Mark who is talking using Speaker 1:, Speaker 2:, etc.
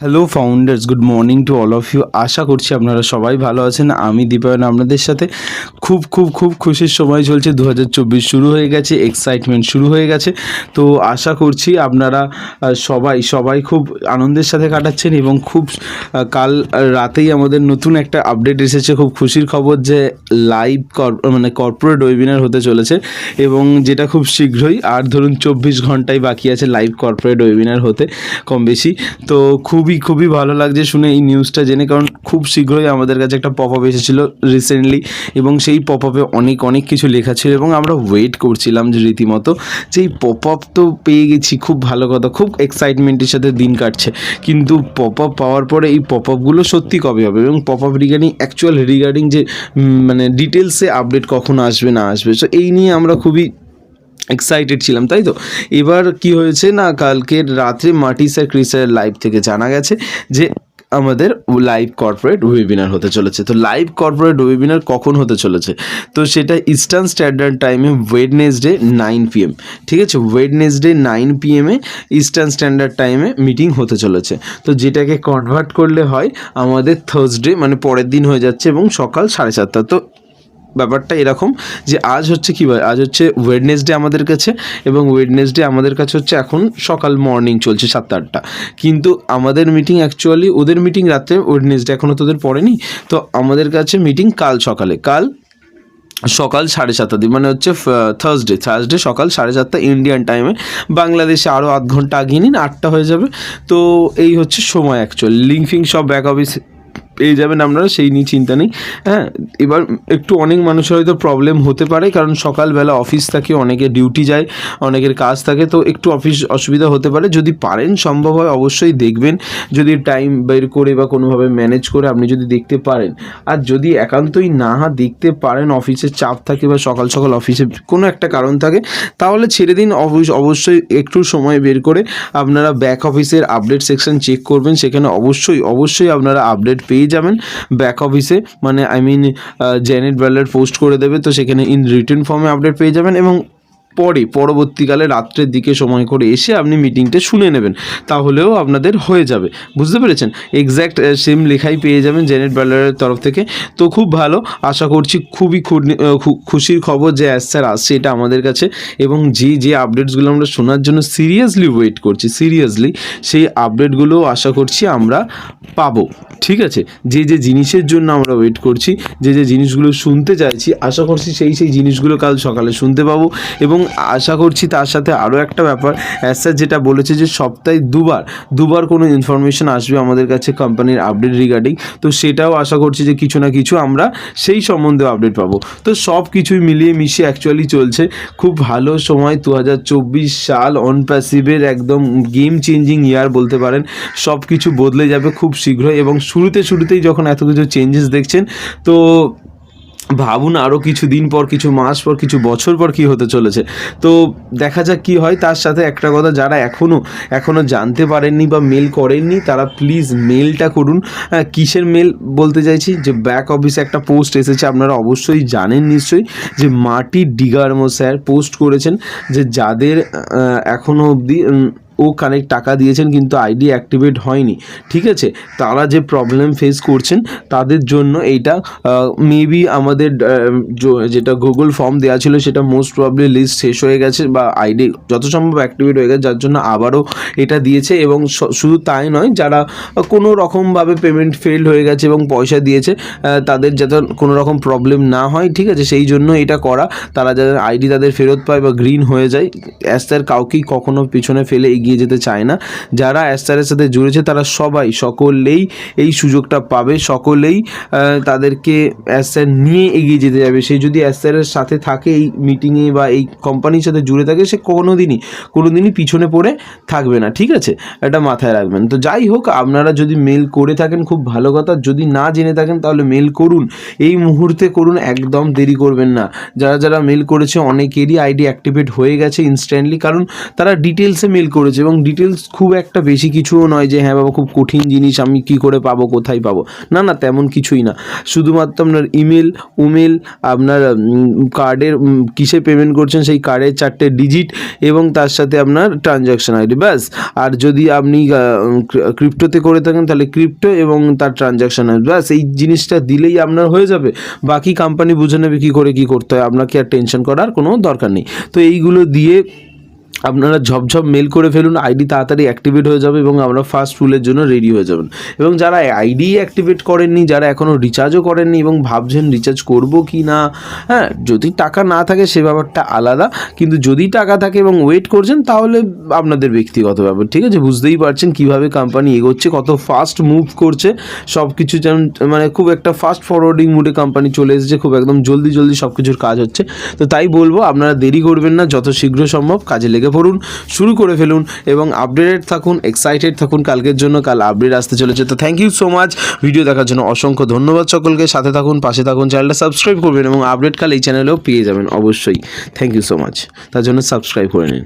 Speaker 1: Hello founders good morning to all of you আশা করছি আপনারা সবাই ভালো আছেন। আমি দীপায়ন, আপনাদের সাথে খুব খুব খুব খুশির সময় চলছে। দু হাজার চব্বিশ শুরু হয়ে গেছে এক্সাইটমেন্ট শুরু হয়ে গেছে। তো আশা করছি আপনারা সবাই সবাই খুব আনন্দের সাথে কাটাচ্ছেন এবং খুব কাল রাতেই আমাদের নতুন একটা আপডেট এসেছে। খুব খুশির খবর যে লাইভ মানে কর্পোরেট ওয়েবিনার হতে চলেছে এবং যেটা খুব শীঘ্রই, আর ধরুন চব্বিশ ঘন্টায় বাকি আছে লাইভ কর্পোরেট ওয়েবিনার হতে কম বেশি তো খুবই খুবই ভালো লাগছে শুনে এই নিউজটা জেনে, কারণ খুব শীঘ্রই আমাদের কাছে একটা পপ আপ এসেছিল রিসেন্টলি এবং সেই পপ আপে অনেক অনেক কিছু লেখা ছিল এবং আমরা ওয়েট করছিলাম যে রীতিমতো যে এই পপ আপ তো পেয়ে গেছি, খুব ভালো কথা, খুব এক্সাইটমেন্টের সাথে দিন কাটছে। কিন্তু পপ আপ পাওয়ার পরে এই পপ আপগুলো সত্যি কবে হবে? এবং pop up regarding actual regarding যে মানে ডিটেলসে আপডেট কখন আসবে, না আসবে? সো এই নিয়ে আমরা খুবই এক্সাইটেড ছিলাম, তাই তো? এবার কি হয়েছে না কালকের রাত্রে মাটি স্যার ক্রিসের লাইভ থেকে জানা গেছে যে আমাদের লাইভ কর্পোরেট ওয়েবিনার হতে চলেছে। তো লাইভ কর্পোরেট ওয়েবিনার কখন হতে চলেছে? তো সেটা ইস্টার্ন স্ট্যান্ডার্ড টাইমে ওয়েডনেসডে নাইন পিএম ঠিক আছে? ওয়েডনেসডে নাইন পিএমে ইস্টার্ন স্ট্যান্ডার্ড টাইমে মিটিং হতে চলেছে। তো যেটাকে কনভার্ট করলে হয় আমাদের থার্সডে মানে পরের দিন হয়ে যাচ্ছে এবং সকাল সাড়ে চারটা তো ব্যাপারটা এরকম যে আজ হচ্ছে কী বার আজ হচ্ছে ওয়েডনেসডে আমাদের কাছে এবং ওয়েডনেসডে আমাদের কাছে হচ্ছে এখন সকাল মর্নিং চলছে সাতটা আটটা। কিন্তু আমাদের মিটিং অ্যাকচুয়ালি ওদের মিটিং রাত্রে ওয়েডনেসডে এখনও তোদের পড়েনি। তো আমাদের কাছে মিটিং কাল সকালে, কাল সকাল সাড়ে সাতটা দিন মানে হচ্ছে থার্সডে থার্সডে সকাল সাড়ে সাতটা ইন্ডিয়ান টাইমে বাংলাদেশে আরও আধ ঘণ্টা আগিয়ে নিন, আটটা হয়ে যাবে। তো এই হচ্ছে সময় অ্যাকচুয়ালি লিঙ্কিং সব ব্যাক অফিস পেয়ে যাবেন আপনারা, সেই নিয়ে চিন্তা নেই। হ্যাঁ এবার একটু অনেক মানুষের হয়তো প্রবলেম হতে পারে, কারণ সকালবেলা অফিস থাকে অনেকে ডিউটি যায়, অনেকের কাজ থাকে, তো একটু অফিস অসুবিধা হতে পারে। যদি পারেন, সম্ভব হয়, অবশ্যই দেখবেন। যদি টাইম বের করে বা কোনোভাবে ম্যানেজ করে আপনি যদি দেখতে পারেন। আর যদি একান্তই না দেখতে পারেন অফিসের চাপ থাকে বা সকাল সকাল অফিসে কোনো একটা কারণ থাকে, তাহলে ছেড়ে দিন। অফিস অবশ্যই একটু সময় বের করে আপনারা ব্যাক অফিসের আপডেট সেকশন চেক করবেন। সেখানে অবশ্যই অবশ্যই আপনারা আপডেট পেয়ে যাবেন ব্যাক অফিসে মানে আই মিন জেনেট ব্যালার পোস্ট করে দেবে, তো সেখানে ইন রিটার্ন ফর্মে আপডেট পেয়ে যাবেন এবং পরে, পরবর্তীকালে রাত্রের দিকে সময় করে এসে আপনি মিটিংটা শুনে নেবেন। তাহলেও আপনাদের হয়ে যাবে। বুঝতে পেরেছেন? এক্স্যাক্ট সেম লেখাই পেয়ে যাবেন জেনেট ব্যালারের তরফ থেকে। তো খুব ভালো। আশা করছি খুবই খুশির খবর যে অ্যাজ স্যার আসছে, এটা আমাদের কাছে। এবং যে যে আপডেটসগুলো আমরা শোনার জন্য সিরিয়াসলি ওয়েট করছি সিরিয়াসলি সেই আপডেটগুলো আশা করছি আমরা পাবো। ঠিক আছে? যে যে জিনিসের জন্য আমরা ওয়েট করছি, যে যে জিনিসগুলো শুনতে চাইছি, আশা করছি সেই সেই জিনিসগুলো কাল সকালে শুনতে পাবো। এবং আশা করছি তার সাথে আরও একটা ব্যাপার। অ্যাজ স্যার যেটা বলেছে যে সপ্তাহে দুবার দুবার কোনো ইনফরমেশন আসবে আমাদের কাছে কোম্পানির আপডেট রিগার্ডিং তো সেটাও আশা করছি যে কিছু না কিছু আমরা সেই সম্বন্ধে আপডেট পাবো। তো সব কিছুই মিলিয়ে মিশিয়ে অ্যাকচুয়ালি চলছে। খুব ভালো সময় দু হাজার চব্বিশ সাল অন প্যাসিভের একদম গেম চেঞ্জিং ইয়ার বলতে পারেন। সব কিছু বদলে যাবে খুব শীঘ্রই এবং শুরুতে শুরুতেই যখন এত কিছু চেঞ্জেস দেখছেন, তো ভাবুন আরও কিছু দিন পর, কিছু মাস পর, কিছু বছর পর কি হতে চলেছে। তো দেখা যাক কি হয়। তার সাথে একটা কথা, যারা এখনও এখনও জানতে পারেননি বা মেল করেননি, তারা প্লিজ মেলটা করুন। কিসের মেল বলতে চাইছি? যে ব্যাক অফিসে একটা পোস্ট এসেছে, আপনারা অবশ্যই জানেন নিশ্চয়ই, যে মাটি ডিগারমো স্যার পোস্ট করেছেন, যে যাদের এখনও অবধি ও কানেক্ট টাকা দিয়েছেন, কিন্তু আইডি অ্যাক্টিভেট হয়নি। ঠিক আছে? তারা যে প্রবলেম ফেস করছেন, তাদের জন্য এইটা মেবি আমাদের যেটা গুগল ফর্ম দেওয়া ছিল, সেটা মোস্ট প্রবলি লিস্ট শেষ হয়ে গেছে বা আইডি যত সম্ভব অ্যাক্টিভেট হয়ে গেছে, যার জন্য আবারও এটা দিয়েছে এবং শুধু তাই নয়, যারা কোনো রকমভাবে পেমেন্ট ফেলড হয়ে গেছে এবং পয়সা দিয়েছে তাদের যাতে কোনো রকম প্রবলেম না হয়, ঠিক আছে? সেই জন্য এটা করা। তারা যাদের আইডি তাদের ফেরত পায় বা গ্রিন হয়ে যায় অ্যাস্তার কাউকেই কখনো পিছনে ফেলে এগিয়ে যেতে চায় না। যারা অ্যাস্তারের সাথে জুড়েছে, তারা সবাই, সকলেই এই সুযোগটা পাবে। সকলেই তাদেরকে অ্যাস্তার নিয়ে এগিয়ে যেতে যাবে। সে যদি অ্যাস্তারের সাথে থাকে এই মিটিংয়ে বা এই কোম্পানির সাথে জুড়ে থাকে, সে কোনো দিনই কোনো দিনই পিছনে পড়ে থাকবে না, ঠিক আছে? এটা মাথায় রাখবেন। তো যাই হোক, আপনারা যদি মেল করে থাকেন, খুব ভালো কথা। যদি না জেনে থাকেন, তাহলে মেল করুন। এই মুহূর্তে করুন, একদম দেরি করবেন না। যারা যারা মেল করেছে, অনেকেরই আইডি অ্যাক্টিভেট হয়ে গেছে ইনস্ট্যান্টলি কারণ তারা ডিটেলসে মেল করেছে। রয়েছে এবং ডিটেলস খুব একটা বেশি কিছুও নয় যে হ্যাঁ বাবা, খুব কঠিন জিনিস, আমি কি করে পাবো, কোথায় পাবো? না না, তেমন কিছুই না। শুধুমাত্র আপনার ইমেল উমেল, আপনার কার্ডের কিসে পেমেন্ট করছেন সেই কার্ডের চারটে ডিজিট এবং তার সাথে আপনার ট্রানজ্যাকশন আইডি ব্যাস। আর যদি আপনি ক্রিপ্টোতে করে থাকেন, তাহলে ক্রিপ্টো এবং তার ট্রানজ্যাকশন আইডি ব্যাস। এই জিনিসটা দিলেই আপনার হয়ে যাবে। বাকি কোম্পানি বুঝে নেবে কী করে, কী করতে হয়। আপনাকে আর টেনশন করার কোনো দরকার নেই। তো এইগুলো দিয়ে আপনারা ঝপঝপ মেল করে ফেলুন আইডি তাড়াতাড়ি অ্যাক্টিভেট হয়ে যাবে এবং আমরা ফার্স্ট ফুলের জন্য রেডি হয়ে যাবেন। এবং যারা আইডি অ্যাক্টিভেট করেননি, যারা এখনও রিচার্জও করেননি এবং ভাবছেন রিচার্জ করব কি না হ্যাঁ যদি টাকা না থাকে সে ব্যাপারটা আলাদা, কিন্তু যদি টাকা থাকে এবং ওয়েট করছেন, তাহলে আপনাদের ব্যক্তিগত ব্যাপার, ঠিক আছে? বুঝতেই পারছেন কীভাবে কোম্পানি এগোচ্ছে, কত ফাস্ট মুভ করছে সব কিছু যেমন মানে খুব একটা ফাস্ট ফরওয়ার্ডিং মুডে কোম্পানি চলে এসেছে, খুব একদম জলদি জলদি সব কিছুর কাজ হচ্ছে। তো তাই বলব, আপনারা দেরি করবেন না, যত শীঘ্র সম্ভব কাজে লেগে পড়ুন, শুরু করে ফেলুন এবং আপডেটেড থাকুন এক্সাইটেড থাকুন। কালকের জন্য কাল আপডেট আসতে চলেছে। তো thank you so much video দেখার জন্য অসংখ্য ধন্যবাদ সকলকে। সাথে থাকুন, পাশে থাকুন চ্যানেলটা সাবস্ক্রাইব করবেন এবং আপডেট কাল এই চ্যানেলেও পেয়ে যাবেন অবশ্যই। থ্যাংক ইউ সো মাচ তার জন্য সাবস্ক্রাইব করে নিন।